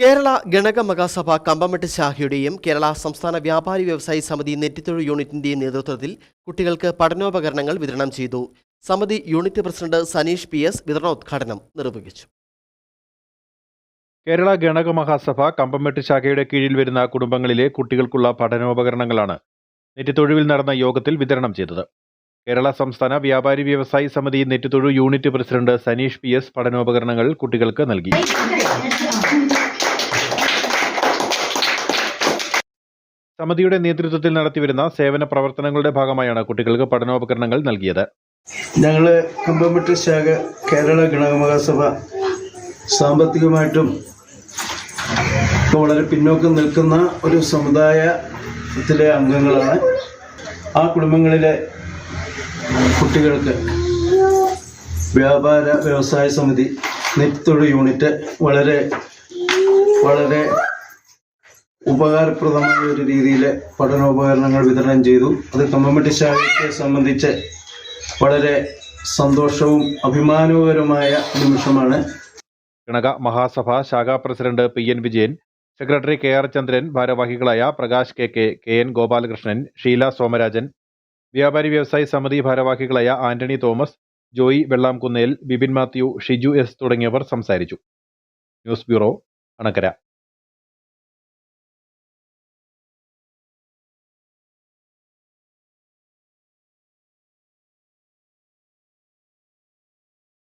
കേരള ഗണക മഹാസഭ കമ്പമെട്ട് ശാഖയുടെയും കേരള സംസ്ഥാന വ്യാപാരി വ്യവസായി സമിതി നെറ്റിത്തൊഴിൽ യൂണിറ്റിന്റെയും നേതൃത്വത്തിൽ കുട്ടികൾക്ക് പഠനോപകരണങ്ങൾ വിതരണം ചെയ്തു. സമിതി unit president Saneesh P S വിതരണോദ്ഘാടനം നിർവഹിച്ചു. കേരള ഗണക മഹാസഭ കമ്പമെട്ട് ശാഖയുടെ കീഴിൽ വരുന്ന കുടുംബങ്ങളിലെ കുട്ടികൾക്കുള്ള പഠനോപകരണങ്ങളാണ് നെറ്റിത്തൊഴുവിൽ നടന്ന യോഗത്തിൽ വിതരണം ചെയ്തത്. കേരള സംസ്ഥാന വ്യാപാരി വ്യവസായി സമിതി Nettithozhu unit president Saneesh P S പഠനോപകരണങ്ങൾ കുട്ടികൾക്ക് നൽകി. സമിതിയുടെ നേതൃത്വത്തിൽ നടത്തിവരുന്ന സേവന പ്രവർത്തനങ്ങളുടെ ഭാഗമായാണ് കുട്ടികൾക്ക് പഠനോപകരണങ്ങൾ നൽകിയത്. ഞങ്ങൾ കമ്പമെട്ട് ശാഖ കേരള ഗണകമഹാസഭ സാമ്പത്തികമായിട്ടും വളരെ പിന്നോക്കം നിൽക്കുന്ന ഒരു സമുദായത്തിലെ അംഗങ്ങളാണ് ആ കുടുംബങ്ങളിലെ കുട്ടികൾക്ക് വ്യാപാര വ്യവസായ സമിതി നെത്തൊഴു യൂണിറ്റ് വളരെ വളരെ ഉപകാരപ്രദമായ ഒരു രീതിയിൽ പഠനോപകരണങ്ങൾ വിതരണം ചെയ്തു. അത് കമ്മ്യൂണിറ്റി ശാഖയെ സംബന്ധിച്ച് വളരെ സന്തോഷവും അഭിമാനകരമായ നിമിഷമാണ്. ഗണക മഹാസഭ ശാഖാ president P N Vijayan secretary K R Chandran ഭാരവാഹികളായ Prakash K K K N Gopalakrishnan Sheela Somarajan വ്യാപാരി വ്യവസായി സമിതി ഭാരവാഹികളായ Antony Thomas Joy Vellamkunnel Bibin Mathew Shiju S തുടങ്ങിയവർ സംസാരിച്ചു. News bureau Anakkara.